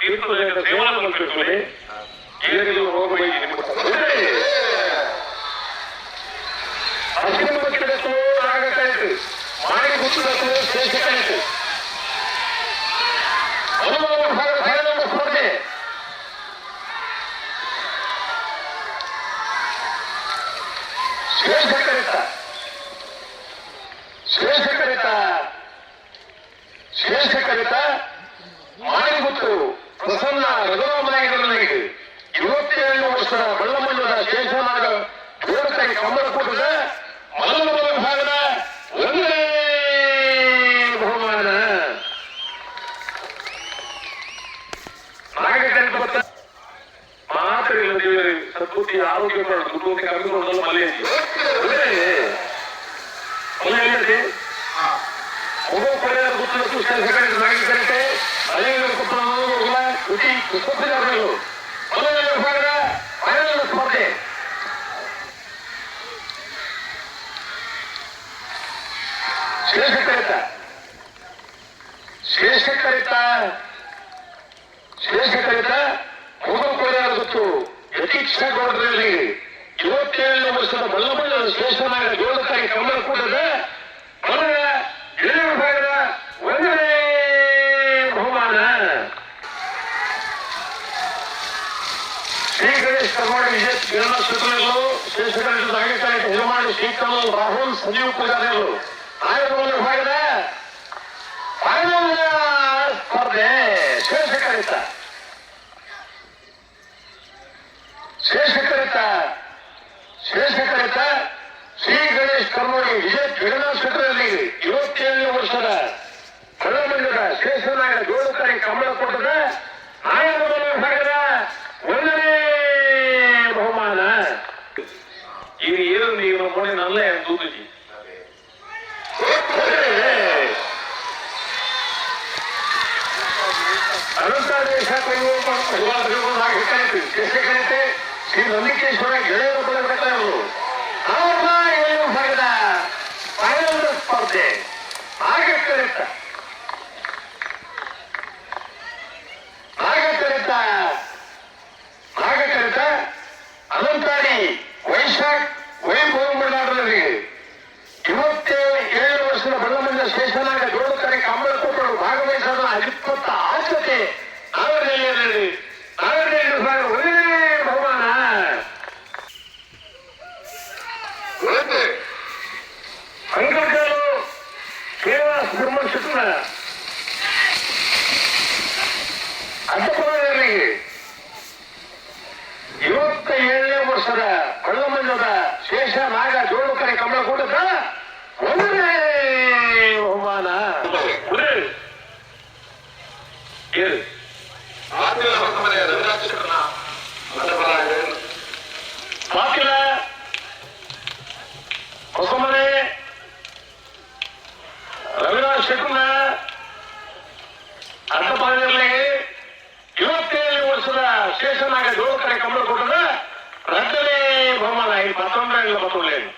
ತೀರ್ಥದ ಸೇವನ ಮಲ್ಪಿರ್ತದೆ ಏರಿಗೂ ಹೋಗಬೇಕು ನಿಮಗೆ ಹಸಿರು ಮಕ್ಕಳಕ್ಕೂ ಆಗಕ್ಕಾಯ್ತು ಮಾಡಿ ಗುರುತಕ್ಕೂ ಶ್ರೇಷ್ಠಕ್ಕಾಯ್ತು ಅನುಭವ ಭಾಗದ ಸಾಧನ ಸ್ಪರ್ಧೆ ಶ್ರೇಷ್ಠಕರಿತ ಶ್ರೇಷ್ಠಕರಿತ ಶ್ರೇಷ್ಠಕರಿತ ಮಾಡಿಗುತ್ತು ಪ್ರಸನ್ನ ರಘುರಾಮನಾಗಿದ್ದನಿಗೆ ಇವತ್ತೇಳು ವರ್ಷದ ಬಳ್ಳಮಲ್ಲದ ಶೇಷನಾಗ ದೇವತೆಗೆ ಕಮಲಕೂಟದ ಮೊದಲ ವಿಭಾಗದ ಒಂದನೇ ಬಹುಮಾನ. ನಾಗಕಂಠ ಭತ್ತ ಮಾತ್ರಿಲ್ಲ ದೇವರೇ ಸದ್ಬುದ್ಧಿ ಆರೋಗ್ಯ ಕಮ್ಮಿ ಮಲೆ. ಮಲೆ ಒಬ್ಬ ಕೊರೆಯ ಗೊತ್ತಿಲ್ಲ ಸೆಕೆಂಡ್ ನಾಗರಿಕರಂತೆ ಉಟಿ ಪುಸ್ತಕಗಳು ಮೊದಲನೇ ವಿಭಾಗದ ಫೈನಲ್ ಸ್ಪರ್ಧೆ ಶ್ರೇಷ್ಠಕರಿತ ಶ್ರೇಷ್ಠಕರಿತ ಶ್ರೇಷ್ಠಕರಿತ ಒಬ್ಬ ಕೊರೆಯ ಗೊತ್ತು ಯತೀಕ್ಷ ಗೌಡರಲ್ಲಿ ಇವತ್ತೇಳನೇ ವರ್ಷದ ಬಲ್ಲಬಳ್ಳದ ಶ್ರೇಷ್ಠನಾಗ ಗೋಲಕಾರಿ ಕಮಲಕೂಟದ ಮೊದಲ ಏಳು ಒಂದನೇ ಬಹುಮಾನ ಶ್ರೀ ಗಣೇಶ್ ಕರ್ನಾಟಕ ಎಲ್ಲ ಸೂಚನೆಗಳು ಸುತ್ತಲೂ ಶ್ರೇಷ್ಠಕರಿತ ನಿರ್ಮಾಣ ಶ್ರೀಕಮಲ್ ರಾಹುಲ್ ಸಂಜೀವ್ ಪೂಜಾರಿಗಳು ಆಯುರ್ವೇದ ವಿಭಾಗದ ಫೈನಲ್ ಸ್ಪರ್ಧೆ ಶ್ರೇಷ್ಠಕರಿತ ಶ್ರೇಷ್ಠಕರಿತ ಶ್ರೇಷ್ಠಕರಿತ ಶ್ರೀ ಗಣೇಶ್ ಕರ್ಮೋಳಿ ವಿಜಯ ಕಿರಣ ಕ್ಷೇತ್ರದಲ್ಲಿ, ಇವತ್ತೇಳನೇ ವರ್ಷದ ಕಳ್ಳಮಂಡದ ಶ್ರೇಷ್ಠನಾಗ ಗೋಳುಕಾರಿ ಕಮಲ ಕೊಟ್ಟದ ಶ್ರೇಷ್ಠಕರಿತೆ ಶ್ರೀ ನಂದಿಕೇಶ್ವರ ಗೆಳೆಯರ ಬಲಗಟ್ಟವರು ಅವರ ಏಳು ಭಾಗದ ಫೈನಲ್ ಸ್ಪರ್ಧೆ ಹಾಗೆ ಕರಿತ ಹಾಗೆ ಕರಿತ ಹಾಗೆ ಕರಿತ ಅನಂತಾಡಿ ವೈಶಾಖ್ ವೈಭವ ಮಲ್ಲಾಡರಿಗೆ ಇವತ್ತೇಳು ಏಳು ವರ್ಷದ ಬಳ್ಳಮಂಜ ಶೇಷನಾಗ ಜೋಡುತ್ತಾರೆ ಕಂಬಳ ಕೊಟ್ಟರು ಭಾಗವಹಿಸದ ಇಪ್ಪತ್ತ ಆದ್ಯತೆ ಶೇಷ ನಾಗ ಜೋಡು ಕರೆ ಕಮಲ ಕೂಟದ ಒಂದನೇ ಬಹುಮಾನ ಏನು ಆತ್ಮೀಯ ಹೊಸಮನೆ ರವಿರಾಜ್ ಶೆಟ್ಟರ್ನ ಮತಪರ ಬಾಕಿಲ ಹೊಸಮನೆ ರವಿರಾಜ್ ಶೆಟ್ಟರ್ನ ಅಡ್ಡಪಾದಿಯಲ್ಲಿ ಇವತ್ತೇಳು ವರ್ಷದ ಶೇಷನಾಗ ಜೋಡು ಕರೆ ಕಮಲ ಕೂಟದ ಎರಡನೇ ಬಹುಮಾನ ಇಲ್ಲಿ ಮತ್ತೊಂದ್ರೆ ಇಲ್ಲ ಮತ್ತೊಂದು